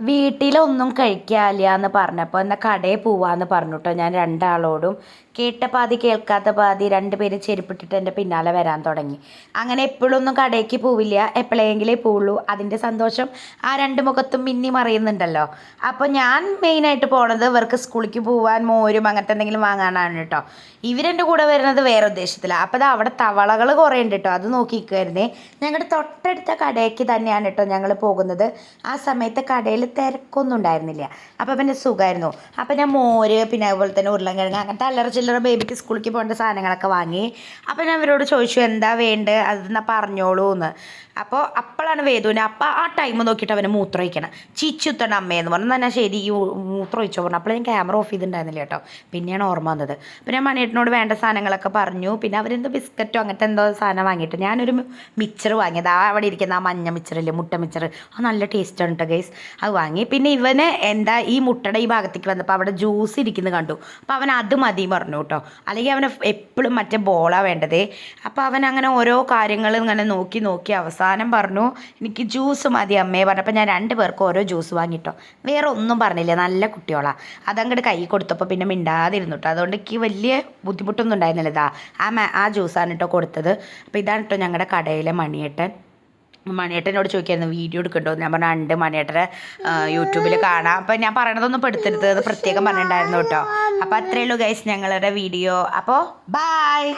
വീട്ടിലൊന്നും കഴിക്കാല്ല എന്ന് പറഞ്ഞപ്പോൾ എന്നാൽ കടയിൽ പോവാന്ന് പറഞ്ഞു കേട്ടോ ഞാൻ രണ്ടാളോടും. കേട്ട പാതി കേൾക്കാത്ത പാതി രണ്ടുപേരും ചെരുപ്പിട്ടിട്ട് എന്റെ പിന്നാലെ വരാൻ തുടങ്ങി. അങ്ങനെ എപ്പോഴൊന്നും കടയ്ക്ക് പോവില്ല. എപ്പോഴെങ്കിലേ പോവുള്ളൂ. അതിന്റെ സന്തോഷം ആ രണ്ട് മുഖത്തും മിന്നി മറിയുന്നുണ്ടല്ലോ. അപ്പോൾ ഞാൻ മെയിനായിട്ട് പോണത് ഇവർക്ക് സ്കൂളിലേക്ക് പോവാൻ മോരും അങ്ങനത്തെ എന്തെങ്കിലും വാങ്ങാനാണ് കേട്ടോ. ഇവരെന്റെ കൂടെ വരുന്നത് വേറെ ഉദ്ദേശത്തിലാണ് അപ്പോൾ അത് അവിടെ തവളകൾ കുറേ ഉണ്ട് കേട്ടോ. അത് നോക്കി നിൽക്കുമായിരുന്നേ ഞങ്ങളുടെ തൊട്ടടുത്ത കടയ്ക്ക് തന്നെയാണ് കേട്ടോ ഞങ്ങൾ പോകുന്നത്. ആ സമയത്ത് കടയിൽ തിരക്കൊന്നും ഉണ്ടായിരുന്നില്ല അപ്പോൾ പിന്നെ സുഖമായിരുന്നു അപ്പോൾ ഞാൻ മോര് പിന്നെ അതുപോലെ തന്നെ ഉരുളൻകിഴങ്ങ് അങ്ങനത്തെ അല്ലറ ചില്ലറ ബേബിക്ക് സ്കൂളിലേക്ക് പോകേണ്ട സാധനങ്ങളൊക്കെ വാങ്ങി. അപ്പോൾ ഞാൻ അവരോട് ചോദിച്ചു എന്താ വേണ്ടത് അതെന്നാ പറഞ്ഞോളൂ എന്ന്. അപ്പോൾ അപ്പോഴാണ് വേദുവിനെ അപ്പോൾ ആ ടൈം നോക്കിയിട്ട് അവനെ മൂത്രം ഒഴിക്കണം. ചിച്ചുത്തണ അമ്മയെന്ന് പറഞ്ഞു. എന്നാൽ ശരി ഈ മൂത്രം പറഞ്ഞു. അപ്പോൾ ഞാൻ ക്യാമറ ഓഫ് ചെയ്തിട്ടുണ്ടായിരുന്നില്ല കേട്ടോ. പിന്നെയാണ് ഓർമ്മ വന്നത്. പിന്നെ ഞാൻ മണിയേട്ടനോട് വേണ്ട സാധനങ്ങളൊക്കെ പറഞ്ഞു. പിന്നെ അവരെന്തോ ബിസ്ക്കറ്റോ അങ്ങനത്തെ എന്തോ സാധനം വാങ്ങിയിട്ട് ഞാനൊരു മിച്ചർ വാങ്ങിയത്. ആ അവിടെ ഇരിക്കുന്ന ആ മഞ്ഞ മിച്ചറില്ലേ മുട്ട മിച്ചർ ആ നല്ല ടേസ്റ്റാണ് കേട്ടോ ഗൈസ് അത് വാങ്ങി. പിന്നെ ഇവന് എന്താ ഈ മുട്ടയുടെ ഈ ഭാഗത്തേക്ക് വന്നപ്പോൾ അവിടെ ജ്യൂസ് ഇരിക്കുന്നത് കണ്ടു. അപ്പോൾ അവൻ അത് മതി പറഞ്ഞു കേട്ടോ. അല്ലെങ്കിൽ അവന് എപ്പോഴും മറ്റേ ബോളാണ് വേണ്ടത്. അപ്പോൾ അവൻ അങ്ങനെ ഓരോ കാര്യങ്ങൾ ഇങ്ങനെ നോക്കി നോക്കി അവസാനം പറഞ്ഞു എനിക്ക് ജ്യൂസ് മതി അമ്മേ പറഞ്ഞപ്പോൾ ഞാൻ രണ്ട് പേർക്ക് ഓരോ ജ്യൂസ് വാങ്ങിട്ടോ. വേറെ ഒന്നും പറഞ്ഞില്ല. നല്ല കുട്ടികളാണ് അതങ്ങോട്ട് കൈ കൊടുത്തപ്പോൾ പിന്നെ മിണ്ടാതിരുന്നു കേട്ടോ. അതുകൊണ്ട് എനിക്ക് വലിയ ബുദ്ധിമുട്ടൊന്നും ഉണ്ടായിരുന്നില്ല. ഇതാ ആ ആ ജ്യൂസാണ് കേട്ടോ കൊടുത്തത്. അപ്പോൾ ഇതാണ് കേട്ടോ ഞങ്ങളുടെ കടയിലെ മണിയേട്ടൻ. മണിയേട്ടനോട് ചോദിക്കായിരുന്നു വീഡിയോ എടുക്കണ്ടോ? ഞാൻ പറഞ്ഞ ഉണ്ട് മണിയേട്ടനെ യൂട്യൂബിൽ കാണാം. അപ്പം ഞാൻ പറയണതൊന്നും പെടുത്തരുത് അത് പ്രത്യേകം പറഞ്ഞിട്ടുണ്ടായിരുന്നു കേട്ടോ. അപ്പം അത്രയേ ഉള്ളൂ ഗൈസ് ഞങ്ങളുടെ വീഡിയോ അപ്പോൾ ബായ്